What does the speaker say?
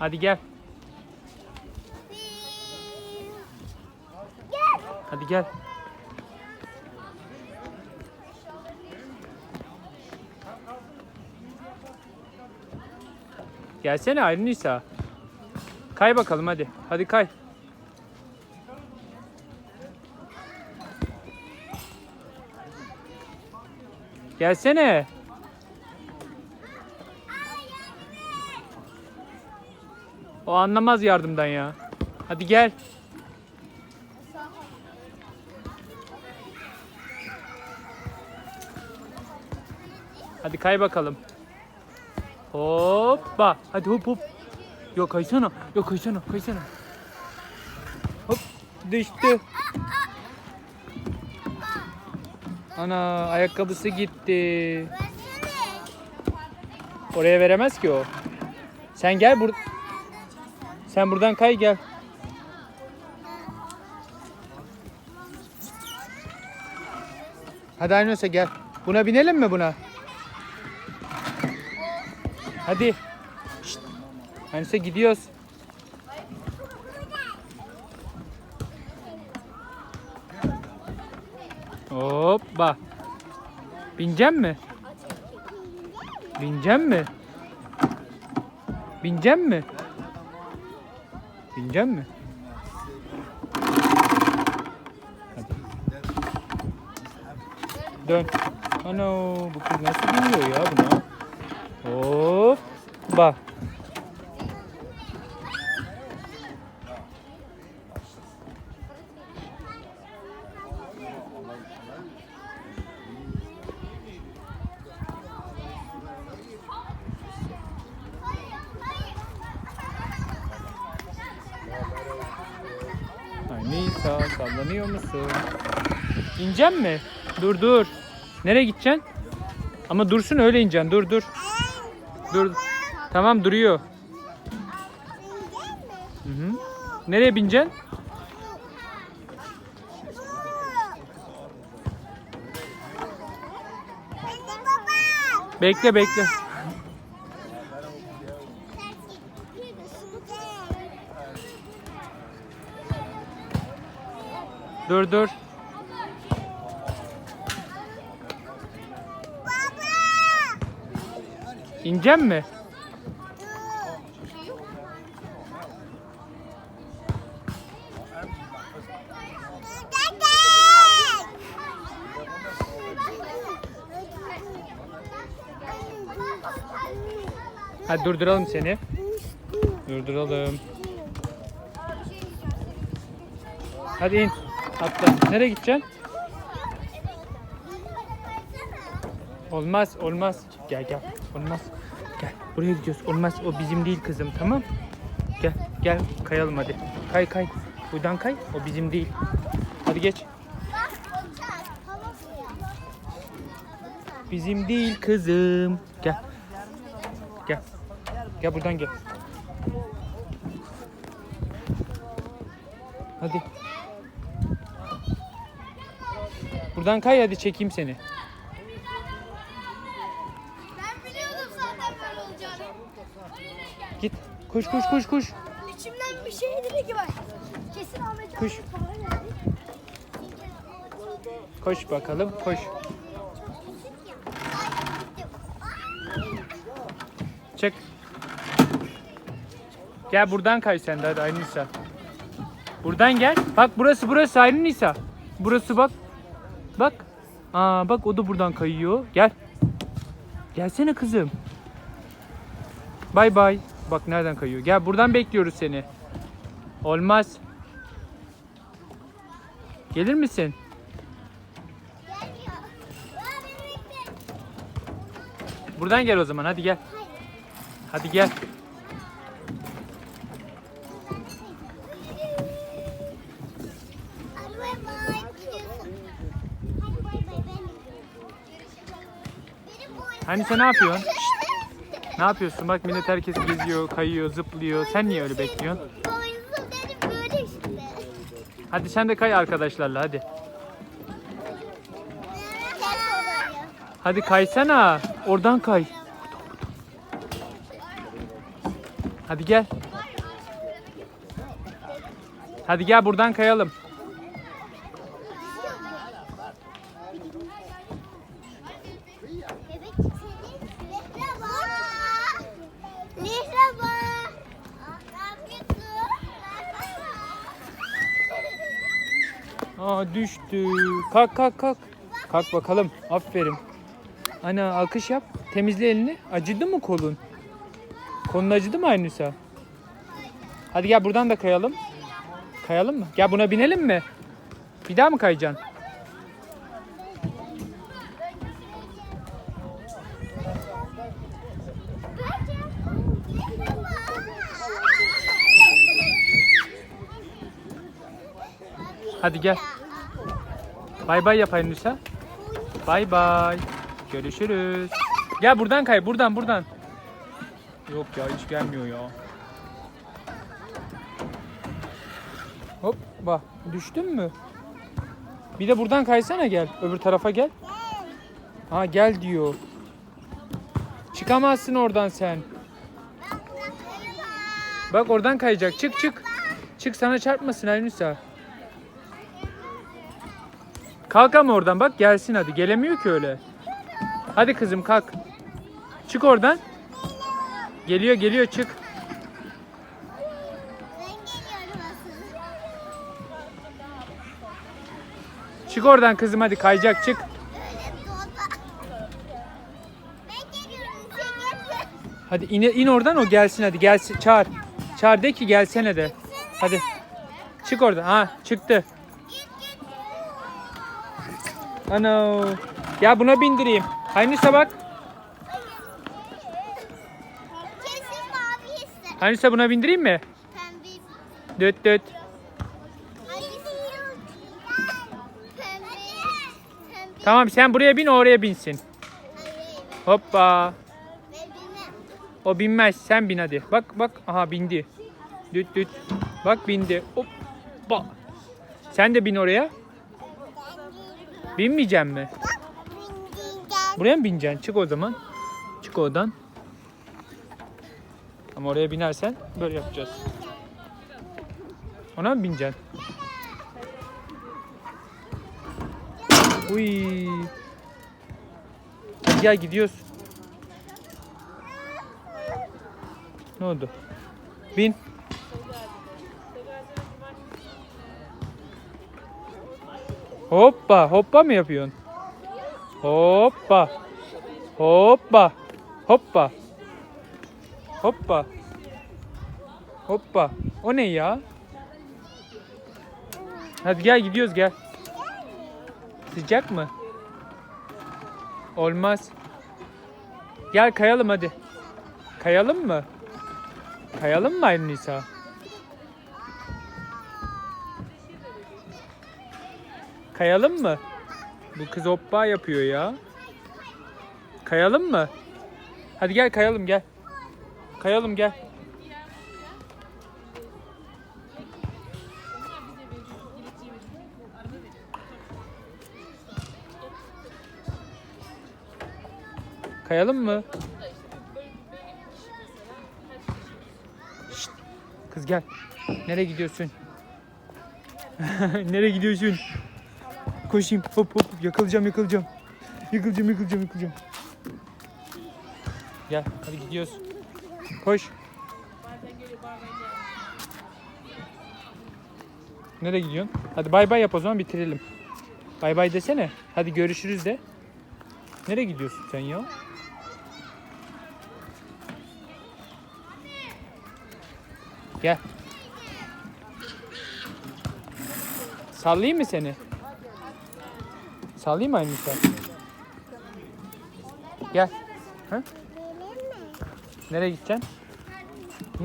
Hadi gel. Gel. Hadi gel. Gelsene Aylin Nisa. Kay bakalım hadi. Hadi kay. Gelsene. O anlamaz yardımdan ya. Hadi gel. Hadi kay bakalım. Hoppa. Hadi hop hop. Yok kaysana. Yok kaysana. Kaysana. Hop. Düştü. Ana ayakkabısı gitti. Oraya veremez ki o. Sen gel bur. Sen buradan kay gel. Hadi Aynursa gel. Buna binelim mi buna? Hadi. Şşt. Aynursa gidiyoruz. Hoppa. Binecek mi? Binecek mi? Binecek mi? Binecek mi? Hadi. Dön. Ana bu kız nasıl biniyor ya buna? Hoppa. Ay Nisa sallanıyor musun? İneceksin mi? Dur dur. Nereye gideceksin? Ama dursun öyle ineceksin. Dur dur. Dur. Tamam duruyor. Hı hı. Nereye bineceksin? Bekle bekle. Dur dur. İneceksin mi? Hadi durduralım seni. Durduralım. Hadi in. Atla. Nereye gideceksin? Olmaz, olmaz. Gel gel. Olmaz. Gel. Buraya gidiyoruz. Olmaz. O bizim değil kızım. Tamam? Gel. Gel. Kayalım hadi. Kay kay. Buradan kay. O bizim değil. Hadi geç. Bizim değil kızım. Gel. Gel. Gel buradan gel. Hadi. Buradan kay hadi çekeyim seni. Ben biliyordum zaten böyle olacağını. Git. Koş koş koş koş. İçimden bir şey dedi ki bak. Kesin Ahmet Kuş. abi para verdi. Koş bakalım koş. Çık. Gel buradan kay sen de hadi Aylin Nisa. Buradan gel. Bak burası burası Aylin Nisa. Burası bak. Bak. Aa bak o da buradan kayıyor. Gel. Gelsene kızım. Bay bay. Bak nereden kayıyor. Gel buradan bekliyoruz seni. Olmaz. Gelir misin? Buradan gel o zaman hadi gel. Hadi gel. Hani sen ne yapıyorsun? Ne yapıyorsun? Bak millet herkes geziyor, kayıyor, zıplıyor. Sen niye öyle bekliyorsun? Hadi sen de kay arkadaşlarla hadi. Hadi kaysana. Oradan kay. Hadi gel. Hadi gel buradan kayalım. Düştü. Kalk kalk kalk. Kalk bakalım. Aferin. Ana alkış yap. Temizle elini. Acıdı mı kolun? Kolun acıdı mı Aynüsa? Hadi gel buradan da kayalım. Kayalım mı? Gel buna binelim mi? Bir daha mı kayacaksın? Hadi gel. Bay bay yap Aynüsa. Bay bay. Görüşürüz. Gel buradan kay. Buradan buradan. Yok ya hiç gelmiyor ya. Hop bak düştün mü? Bir de buradan kaysana gel. Öbür tarafa gel. Ha gel diyor. Çıkamazsın oradan sen. Bak oradan kayacak. Çık çık. Çık sana çarpmasın Aynüsa. Kalk ama oradan bak gelsin hadi. Gelemiyor ki öyle. Hadi kızım kalk. Çık oradan. Geliyor geliyor çık. Çık oradan kızım hadi kayacak çık. Hadi in, in oradan o gelsin hadi gelsin çağır. Çağır de ki gelsene de. Hadi. Çık oradan. Ha çıktı. Ana. Ya buna bindireyim. Aynısa bak. Kesin mavi buna bindireyim mi? Pembe. Pembe. Pembe. Tamam sen buraya bin oraya binsin. Hoppa. O binmez. Sen bin hadi. Bak bak. Aha bindi. Düt düt. Bak bindi. Hoppa. Sen de bin oraya. Binmeyeceksin mi? Buraya mı bineceksin? Çık o zaman. Çık oradan. Ama oraya binersen böyle yapacağız. Ona mı bineceksin? Uy. Hadi gel gidiyoruz. Ne oldu? Bin. Hoppa, hoppa mı yapıyorsun? Hoppa. Hoppa. Hoppa. Hoppa. Hoppa. O ne ya? Hadi gel gidiyoruz gel. Sıcak mı? Olmaz. Gel kayalım hadi. Kayalım mı? Kayalım mı Aylin Kayalım mı? Bu kız hoppa yapıyor ya. Kayalım mı? Hadi gel kayalım gel. Kayalım gel. Kayalım mı? Şşt, Kız gel. Nereye gidiyorsun? Nereye gidiyorsun? Koşayım. Hop hop. Yakalayacağım yakalayacağım. Yıkılacağım yıkılacağım yıkılacağım. Gel hadi gidiyoruz. Koş. Nereye gidiyorsun? Hadi bay bay yap o zaman bitirelim. Bay bay desene. Hadi görüşürüz de. Nereye gidiyorsun sen ya? Gel. Sallayayım mı seni? Sallayayım mı aynı sen? Gel. Ha? Nereye gideceksin? Hı?